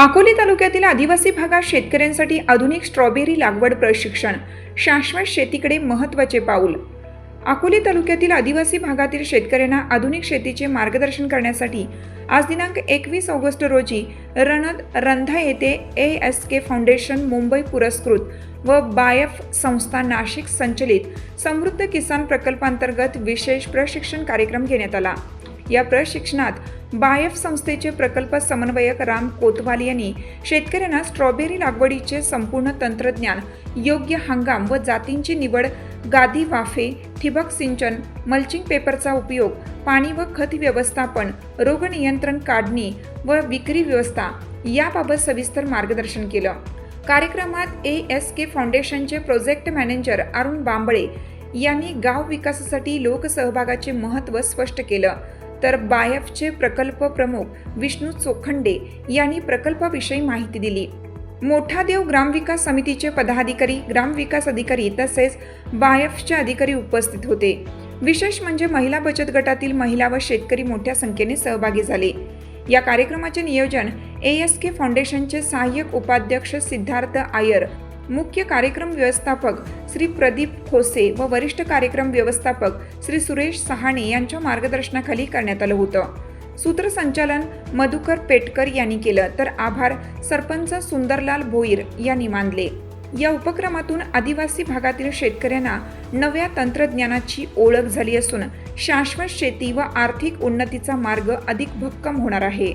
अकोले तालुक्यातील आदिवासी भागात शेतकऱ्यांसाठी आधुनिक स्ट्रॉबेरी लागवड प्रशिक्षण शाश्वत शेतीकडे महत्त्वाचे पाऊल. अकोले तालुक्यातील आदिवासी भागातील शेतकऱ्यांना आधुनिक शेतीचे मार्गदर्शन करण्यासाठी आज दिनांक एकवीस ऑगस्ट रोजी रणद रंधा येथे A S K foundation Mumbai पुरस्कृत व बायफ संस्था नाशिक संचलित समृद्ध किसान प्रकल्पांतर्गत विशेष प्रशिक्षण कार्यक्रम घेण्यात आला. या प्रशिक्षणात बायफ संस्थेचे प्रकल्प समन्वयक राम कोतवाल यांनी शेतकऱ्यांना स्ट्रॉबेरी लागवडीचे संपूर्ण तंत्रज्ञान योग्य हंगाम व जातींची निवड गादी वाफे ठिबक सिंचन मल्चिंग पेपरचा उपयोग पाणी व खत व्यवस्थापन रोग नियंत्रण काढणी व विक्री व्यवस्था याबाबत सविस्तर मार्गदर्शन केलं. कार्यक्रमात ए एस के फाउंडेशनचे प्रोजेक्ट मॅनेजर अरुण बांबळे यांनी गाव विकासासाठी लोकसहभागाचे महत्त्व स्पष्ट केलं. तर बायफचे प्रकल्प प्रमुख विष्णू चोखंडे यांनी प्रकल्पाविषयी माहिती दिली. मोठा देव ग्रामविकास समितीचे पदाधिकारी ग्रामविकास अधिकारी तसेच बायफचे अधिकारी उपस्थित होते. विशेष म्हणजे महिला बचत गटातील महिला व शेतकरी मोठ्या संख्येने सहभागी झाले. या कार्यक्रमाचे नियोजन ए एस के फाउंडेशनचे सहाय्यक उपाध्यक्ष सिद्धार्थ आयर मुख्य कार्यक्रम व्यवस्थापक श्री प्रदीप खोसे व वरिष्ठ कार्यक्रम व्यवस्थापक श्री सुरेश सहाणे यांच्या मार्गदर्शनाखाली करण्यात आलं होतं. सूत्रसंचालन मधुकर पेटकर यांनी केलं. तर आभार सरपंच सुंदरलाल भोईर यांनी मानले. या उपक्रमातून आदिवासी भागातील शेतकऱ्यांना नव्या तंत्रज्ञानाची ओळख झाली असून शाश्वत शेती व आर्थिक उन्नतीचा मार्ग अधिक भक्कम होणार आहे.